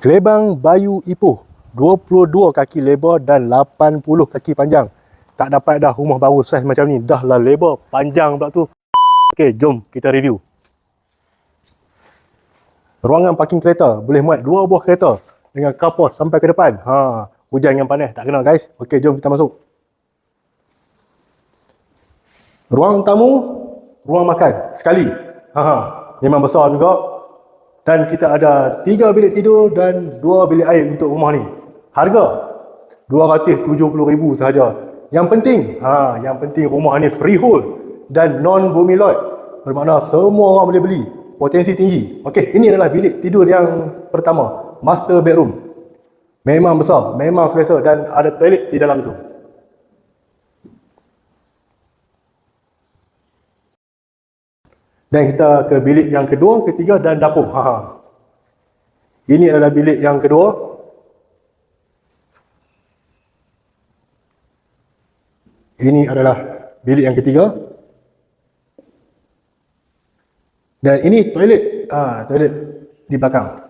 Kelebang Bayu Ipoh 22 kaki lebar dan 80 kaki panjang. Tak dapat dah rumah baru saiz macam ni. Dah lah lebar panjang pula tu. Okey jom kita review. Ruangan parking kereta boleh muat dua buah kereta Dengan carport sampai ke depan. Ha, Hujan dengan panas. Tak kena guys. Okey jom kita masuk. Ruang tamu Ruang makan. Sekali. Ha, ha. Memang besar juga dan kita ada tiga bilik tidur dan dua bilik air untuk rumah ni. Harga RM270,000 sahaja. Yang penting, ha, yang penting rumah ni freehold dan non bumi lot. Bermakna semua orang boleh beli. Potensi tinggi. Okey, ini adalah bilik tidur yang pertama, master bedroom. Memang besar, memang selesa dan ada toilet di dalam tu. Dan kita ke bilik yang kedua, ketiga dan dapur. Ha. ha. Ini adalah bilik yang kedua. Ini adalah bilik yang ketiga. Dan ini toilet. Ha, toilet di belakang.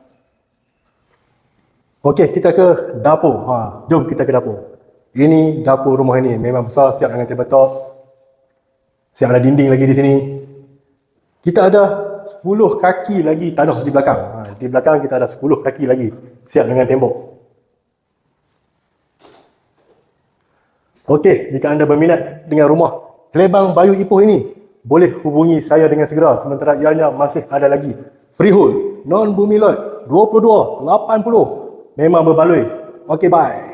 Okey, kita ke dapur. Ha, jom kita ke dapur. Ini dapur rumah ini. Memang besar, siap dengan tabletop. Siap ada dinding lagi di sini. Kita ada 10 kaki lagi tanah di belakang. Ha, di belakang kita ada 10 kaki lagi siap dengan tembok. Okey, jika anda berminat dengan rumah Kelebang Bayu Ipoh ini, boleh hubungi saya dengan segera sementara ianya masih ada lagi. Freehold, non bumi lot, 22, 80. Memang berbaloi. Okey, bye.